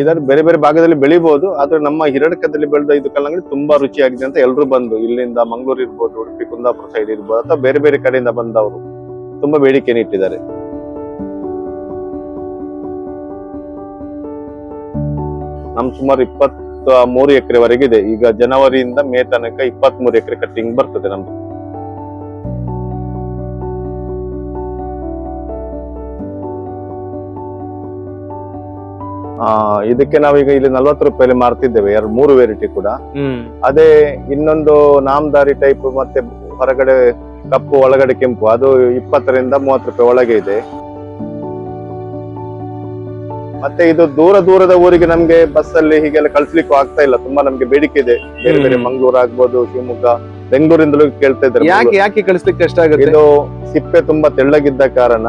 ಇದರ ಬೇರೆ ಬೇರೆ ಭಾಗದಲ್ಲಿ ಬೆಳಿಬಹುದು ಆದ್ರೆ ನಮ್ಮ ಹಿರಡಕದಲ್ಲಿ ಬೆಳೆದ ಇದು ಕಲ್ಲಂಗಡಿ ತುಂಬಾ ರುಚಿಯಾಗಿದೆ ಅಂತ ಎಲ್ಲರೂ ಬಂದು, ಇಲ್ಲಿಂದ ಮಂಗಳೂರು ಇರ್ಬೋದು, ಉಡುಪಿ, ಕುಂದಾಪುರ ಸೈಡ್ ಇರ್ಬೋದು, ಅಥವಾ ಬೇರೆ ಬೇರೆ ಕಡೆಯಿಂದ ಬಂದವರು ತುಂಬಾ ಬೇಡಿಕೆಯನ್ನು ಇಟ್ಟಿದ್ದಾರೆ. ನಮ್ ಸುಮಾರು ಇಪ್ಪತ್ತ ಮೂರು ಎಕರೆವರೆಗೆ ಇದೆ ಈಗ ಜನವರಿಯಿಂದ ಮೇ ತನಕ ಇಪ್ಪತ್ತ್ ಮೂರು ಎಕರೆ ಕಟ್ಟಿಂಗ್ ಬರ್ತದೆ ನಮ್ದು. ಇದಕ್ಕೆ ನಾವೀಗ ಇಲ್ಲಿ ನಲ್ವತ್ತು ರೂಪಾಯಲ್ಲಿ ಮಾರ್ತಿದ್ದೇವೆ ಎರಡು ಮೂರು ವೆರೈಟಿ ಕೂಡ. ಅದೇ ಇನ್ನೊಂದು ನಾಮದಾರಿ ಟೈಪ್ ಮತ್ತೆ ಹೊರಗಡೆ ಕಪ್ಪು ಒಳಗಡೆ ಕೆಂಪು ಅದು ಇಪ್ಪತ್ತರಿಂದ ಮೂವತ್ತು ರೂಪಾಯಿ ಒಳಗೆ ಇದೆ. ಮತ್ತೆ ಇದು ದೂರ ದೂರದ ಊರಿಗೆ ನಮ್ಗೆ ಬಸ್ ಅಲ್ಲಿ ಹೀಗೆಲ್ಲ ಕಳ್ಸ್ಲಿಕ್ಕೂ ಆಗ್ತಾ ಇಲ್ಲ ತುಂಬಾ ನಮ್ಗೆ ಬೇಡಿಕೆ ಇದೆ. ಬೇರೆ ಬೇರೆ ಮಂಗ್ಳೂರ್ ಆಗ್ಬೋದು ಶಿವಮೊಗ್ಗ ಬೆಂಗಳೂರಿಂದಲೂ ಕೇಳ್ತಾ ಇದ್ದಾರೆ ಯಾಕೆ ಯಾಕೆ ಕಳಿಸ್ಲಿಕ್ಕೆ ಕಷ್ಟ ಆಗುತ್ತೆ? ಇದು ಸಿಪ್ಪೆ ತುಂಬಾ ತೆಳ್ಳಗಿದ್ದ ಕಾರಣ.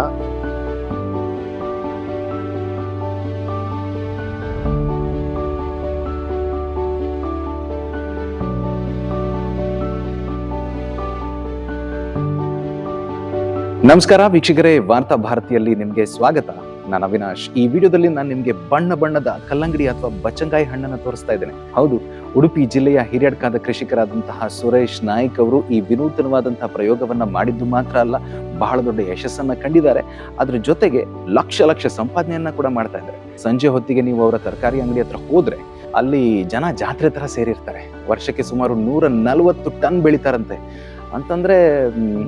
ನಮಸ್ಕಾರ ವೀಕ್ಷಕರೇ, ವಾರ್ತಾ ಭಾರತಿಯಲ್ಲಿ ನಿಮಗೆ ಸ್ವಾಗತ. ನಾನು ಅವಿನಾಶ್. ಈ ವಿಡಿಯೋದಲ್ಲಿ ನಾನು ನಿಮಗೆ ಬಣ್ಣ ಬಣ್ಣದ ಕಲ್ಲಂಗಡಿ ಅಥವಾ ಬಚ್ಚಂಗಾಯಿ ಹಣ್ಣನ್ನು ತೋರಿಸ್ತಾ ಇದ್ದೇನೆ. ಹೌದು, ಉಡುಪಿ ಜಿಲ್ಲೆಯ ಹಿರಿಯಡ್ಕಾದ ಕೃಷಿಕರಾದಂತಹ ಸುರೇಶ್ ನಾಯ್ಕ್ ಅವರು ಈ ವಿನೂತನವಾದಂತಹ ಪ್ರಯೋಗವನ್ನ ಮಾಡಿದ್ದು ಮಾತ್ರ ಅಲ್ಲ, ಬಹಳ ದೊಡ್ಡ ಯಶಸ್ಸನ್ನ ಕಂಡಿದ್ದಾರೆ. ಅದ್ರ ಜೊತೆಗೆ ಲಕ್ಷ ಲಕ್ಷ ಸಂಪಾದನೆಯನ್ನ ಕೂಡ ಮಾಡ್ತಾ ಇದ್ದಾರೆ. ಸಂಜೆ ಹೊತ್ತಿಗೆ ನೀವು ಅವರ ತರಕಾರಿ ಅಂಗಡಿ ಹತ್ರ ಹೋದ್ರೆ, ಅಲ್ಲಿ ಜನ ಜಾತ್ರೆ ತರ ಸೇರಿರ್ತಾರೆ. ವರ್ಷಕ್ಕೆ ಸುಮಾರು ನೂರ ನಲವತ್ತು ಟನ್ ಬೆಳಿತಾರಂತೆ. ಅಂತಂದ್ರೆ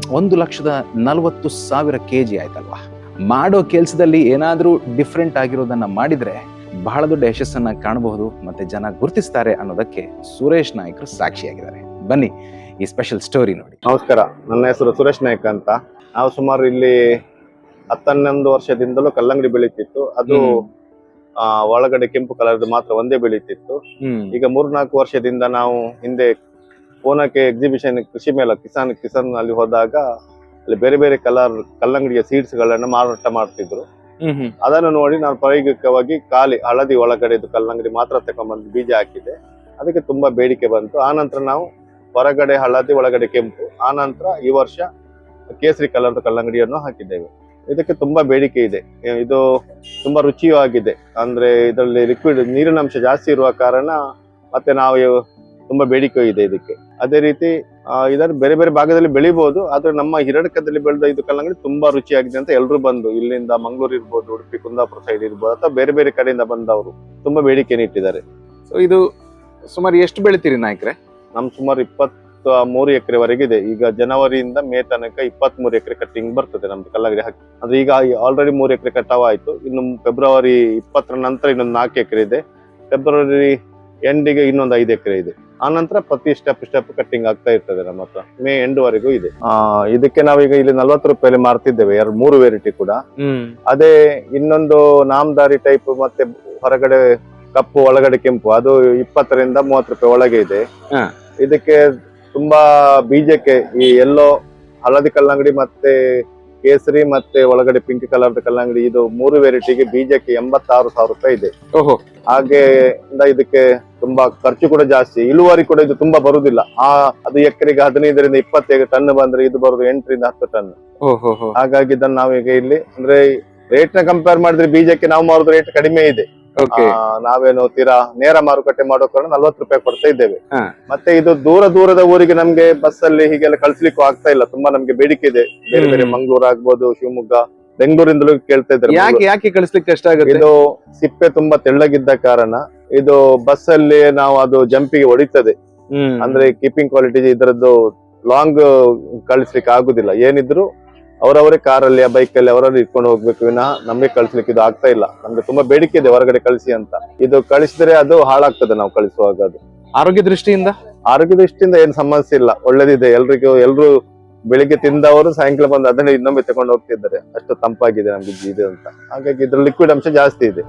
ಒಂದು ಲಕ್ಷದ ನಲವತ್ತು ಸಾವಿರ ಕೆ ಜಿ ಆಯ್ತಲ್ವಾ? ಮಾಡೋ ಕೆಲಸದಲ್ಲಿ ಏನಾದರೂ ಡಿಫ್ರೆಂಟ್ ಆಗಿರೋದನ್ನ ಮಾಡಿದ್ರೆ ಬಹಳ ದೊಡ್ಡ ಯಶಸ್ಸನ್ನ ಕಾಣಬಹುದು ಮತ್ತೆ ಜನ ಗುರುತಿಸ್ತಾರೆ ಅನ್ನೋದಕ್ಕೆ ಸುರೇಶ್ ನಾಯ್ಕರು ಸಾಕ್ಷಿಯಾಗಿದ್ದಾರೆ. ಬನ್ನಿ ಈ ಸ್ಪೆಷಲ್ ಸ್ಟೋರಿ ನೋಡಿ. ನಮಸ್ಕಾರ ನನ್ನ ಹೆಸರು ಸುರೇಶ್ ನಾಯ್ಕ ಅಂತ. ನಾವು ಸುಮಾರು ಇಲ್ಲಿ ಹತ್ತನ್ನೊಂದು ವರ್ಷದಿಂದಲೂ ಕಲ್ಲಂಗಡಿ ಬೆಳೀತಿತ್ತು. ಅದು ಆ, ಒಳಗಡೆ ಕೆಂಪು ಕಲರ್ದು ಮಾತ್ರ ಒಂದೇ ಬೆಳೀತಿತ್ತು. ಈಗ ಮೂರ್ನಾಲ್ಕು ವರ್ಷದಿಂದ ನಾವು ಹಿಂದೆ ಪೂನಾಕ್ಕೆ ಎಕ್ಸಿಬಿಷನ್ ಕೃಷಿ ಮೇಳ ಕಿಸಾನ್ ಕಿಸಾನ್ ಅಲ್ಲಿ ಹೋದಾಗ ಅಲ್ಲಿ ಬೇರೆ ಬೇರೆ ಕಲರ್ ಕಲ್ಲಂಗಡಿಯ ಸೀಡ್ಸ್ ಗಳನ್ನ ಮಾರಾಟ ಮಾಡ್ತಿದ್ರು. ಅದನ್ನು ನೋಡಿ ನಾನು ಪ್ರಾಯೋಗಿಕವಾಗಿ ಖಾಲಿ ಹಳದಿ ಒಳಗಡೆದು ಕಲ್ಲಂಗಡಿ ಮಾತ್ರ ತಗೊಂಡ್ಬಂದು ಬೀಜ ಹಾಕಿದೆ. ಅದಕ್ಕೆ ತುಂಬಾ ಬೇಡಿಕೆ ಬಂತು. ಆ ನಂತರ ನಾವು ಹೊರಗಡೆ ಹಳದಿ ಒಳಗಡೆ ಕೆಂಪು. ಆ ನಂತರ ಈ ವರ್ಷ ಕೇಸರಿ ಕಲರ್ದು ಕಲ್ಲಂಗಡಿಯನ್ನು ಹಾಕಿದ್ದೇವೆ. ಇದಕ್ಕೆ ತುಂಬಾ ಬೇಡಿಕೆ ಇದೆ. ಇದು ತುಂಬಾ ರುಚಿಯೂ ಆಗಿದೆ ಅಂದ್ರೆ ಇದರಲ್ಲಿ ಲಿಕ್ವಿಡ್ ನೀರಿನ ಅಂಶ ಜಾಸ್ತಿ ಇರುವ ಕಾರಣ ಮತ್ತೆ ನಾವು ಇವ್- ತುಂಬಾ ಬೇಡಿಕೆ ಇದೆ ಇದಕ್ಕೆ. ಅದೇ ರೀತಿ ಇದನ್ನು ಬೇರೆ ಬೇರೆ ಭಾಗದಲ್ಲಿ ಬೆಳಿಬಹುದು ಆದ್ರೆ ನಮ್ಮ ಹಿರಡಕದಲ್ಲಿ ಬೆಳೆದ ಇದು ಕಲ್ಲಂಗಡಿ ತುಂಬಾ ರುಚಿಯಾಗಿದೆ ಅಂತ ಎಲ್ಲರೂ ಬಂದು ಇಲ್ಲಿಂದ ಮಂಗಳೂರು ಇರ್ಬೋದು ಉಡುಪಿ ಕುಂದಾಪುರ ಸೈಡ್ ಇರ್ಬೋದು ಅಥವಾ ಬೇರೆ ಬೇರೆ ಕಡೆಯಿಂದ ಬಂದವರು ತುಂಬಾ ಬೇಡಿಕೆಯನ್ನು ಇಟ್ಟಿದ್ದಾರೆ. ಸೊ ಇದು ಸುಮಾರು ಎಷ್ಟು ಬೆಳಿತೀರಿ ನಾಯಕರೆ? ನಮ್ ಸುಮಾರು ಇಪ್ಪತ್ತ ಮೂರು ಎಕರೆವರೆಗೆ ಇದೆ. ಈಗ ಜನವರಿಯಿಂದ ಮೇ ತನಕ ಇಪ್ಪತ್ತ್ ಮೂರು ಎಕರೆ ಕಟ್ಟಿಂಗ್ ಬರ್ತದೆ ನಮ್ದು ಕಲ್ಲಂಗಡಿ ಹಾಕಿ ಅಂದ್ರೆ ಈಗ ಆಲ್ರೆಡಿ ಮೂರು ಎಕರೆ ಕಟಾವ್ ಆಯ್ತು ಇನ್ನು ಫೆಬ್ರವರಿ ಇಪ್ಪತ್ತರ ನಂತರ ಇನ್ನೊಂದು ನಾಲ್ಕು ಎಕರೆ ಇದೆ. ಫೆಬ್ರವರಿ ಎಂಡಿಗೆ ಇನ್ನೊಂದು ಐದು ಎಕರೆ ಇದೆ. ಆ ನಂತರ ಪ್ರತಿ ಸ್ಟೆಪ್ ಸ್ಟೆಪ್ ಕಟ್ಟಿಂಗ್ ಆಗ್ತಾ ಇರ್ತದೆ ನಮ್ಮ ಹತ್ರ. ಮೇ ಎಂಡ್ ವರೆಗೂ ಇದೆ. ಆ, ಇದಕ್ಕೆ ನಾವೀಗ ಇಲ್ಲಿ ನಲ್ವತ್ತು ರೂಪಾಯಿ ಮಾರ್ತಿದ್ದೇವೆ. ಎರಡು ಮೂರು ವೆರೈಟಿ ಕೂಡ. ಅದೇ ಇನ್ನೊಂದು ನಾಮದಾರಿ ಟೈಪ್ ಮತ್ತೆ ಹೊರಗಡೆ ಕಪ್ಪು ಒಳಗಡೆ ಕೆಂಪು. ಅದು ಇಪ್ಪತ್ತರಿಂದ ಮೂವತ್ತು ರೂಪಾಯಿ ಒಳಗೆ ಇದೆ. ಇದಕ್ಕೆ ತುಂಬಾ ಬೀಜಕ್ಕೆ ಈ ಎಲ್ಲೋ ಹಳದಿ ಕಲ್ಲಂಗಡಿ ಮತ್ತೆ ಕೇಸರಿ ಮತ್ತೆ ಒಳಗಡೆ ಪಿಂಕ್ ಕಲರ್ ಕಲ್ಲಂಗಡಿ ಇದು ಮೂರು ವೆರೈಟಿಗೆ ಬೀಜಕ್ಕೆ ಎಂಬತ್ತಾರು ಸಾವಿರ ರೂಪಾಯಿ ಇದೆ. ಹಾಗೆ ಇಂದ ಇದಕ್ಕೆ ತುಂಬಾ ಖರ್ಚು ಕೂಡ ಜಾಸ್ತಿ ಇಳುವರಿ ಕೂಡ ಇದು ತುಂಬಾ ಬರುದಿಲ್ಲ. ಆ ಅದು ಎಕರೆಗೆ ಹದಿನೈದರಿಂದ ಇಪ್ಪತ್ತೈದು ಟನ್ ಬಂದ್ರೆ ಇದು ಬರುದು ಎಂಟರಿಂದ ಹತ್ತು ಟನ್. ಹಾಗಾಗಿ ಇದನ್ನ ನಾವೀಗ ಇಲ್ಲಿ ಅಂದ್ರೆ ರೇಟ್ನ ಕಂಪೇರ್ ಮಾಡಿದ್ರೆ ಬೀಜಕ್ಕೆ ನಾವು ಮಾರೋದು ರೇಟ್ ಕಡಿಮೆ ಇದೆ. ನಾವೇನು ತೀರಾ ನೇರ ಮಾರುಕಟ್ಟೆ ಮಾಡೋ ಕಾರಣ ನಲ್ವತ್ತು ರೂಪಾಯಿ ಕೊಡ್ತಾ ಇದ್ದೇವೆ. ಮತ್ತೆ ಇದು ದೂರ ದೂರದ ಊರಿಗೆ ನಮ್ಗೆ ಬಸ್ ಅಲ್ಲಿ ಹೀಗೆಲ್ಲ ಕಳ್ಸ್ಲಿಕ್ಕೂ ಆಗ್ತಾ ಇಲ್ಲ. ತುಂಬಾ ನಮ್ಗೆ ಬೇಡಿಕೆ ಇದೆ. ಬೇರೆ ಬೇರೆ. ಮಂಗಳೂರು ಆಗ್ಬೋದು ಶಿವಮೊಗ್ಗ ಬೆಂಗಳೂರಿಂದಲೂ ಕೇಳ್ತಾ ಇದ್ದಾರೆ. ಯಾಕೆ ಯಾಕೆ ಕಳಿಸ್ಲಿಕ್ಕೆ ಕಷ್ಟ ಆಗುತ್ತೆ? ಇದು ಸಿಪ್ಪೆ ತುಂಬಾ ತೆಳ್ಳಗಿದ್ದ ಕಾರಣ. ಇದು ಬಸ್ ಅಲ್ಲಿ ನಾವು ಅದು ಜಂಪಿಗೆ ಹೊಡಿತದೆ. ಹ್ಮ್. ಅಂದ್ರೆ ಕೀಪಿಂಗ್ ಕ್ವಾಲಿಟಿ ಇದರದ್ದು ಲಾಂಗ್ ಕಳಿಸ್ಲಿಕ್ಕೆ ಆಗುದಿಲ್ಲ. ಏನಿದ್ರು ಅವರವರೇ ಕಾರಲ್ಲಿ ಬೈಕ್ ಅಲ್ಲಿ ಅವರವ್ರು ಇಟ್ಕೊಂಡು ಹೋಗ್ಬೇಕು. ವಿನಃ ನಮಗೆ ಕಳಿಸ್ಲಿಕ್ಕೆ ಇದು ಆಗ್ತಾ ಇಲ್ಲ. ನಮ್ಗೆ ತುಂಬಾ ಬೇಡಿಕೆ ಇದೆ ಹೊರಗಡೆ ಕಳಿಸಿ ಅಂತ. ಇದು ಕಳಿಸಿದ್ರೆ ಅದು ಹಾಳಾಗ್ತದೆ ನಾವು ಕಳಿಸುವಾಗ ಅದು. ಆರೋಗ್ಯ ದೃಷ್ಟಿಯಿಂದ? ಆರೋಗ್ಯ ದೃಷ್ಟಿಯಿಂದ ಏನು ಸಮಸ್ಯೆ ಇಲ್ಲ. ಒಳ್ಳೇದಿದೆ. ಎಲ್ರಿಗೂ ಎಲ್ರು ಬೆಳಿಗ್ಗೆ ತಿಂದವರು ಸಾಯಂಕಾಲ ಬಂದು ಅದನ್ನೇ ಇನ್ನೊಮ್ಮೆ ತಗೊಂಡು ಹೋಗ್ತಿದ್ದಾರೆ. ಅಷ್ಟು ತಂಪಾಗಿದೆ ನಮ್ಗೆ ಇದು ಅಂತ. ಹಾಗಾಗಿ ಇದ್ರ ಲಿಕ್ವಿಡ್ ಅಂಶ ಜಾಸ್ತಿ ಇದೆ.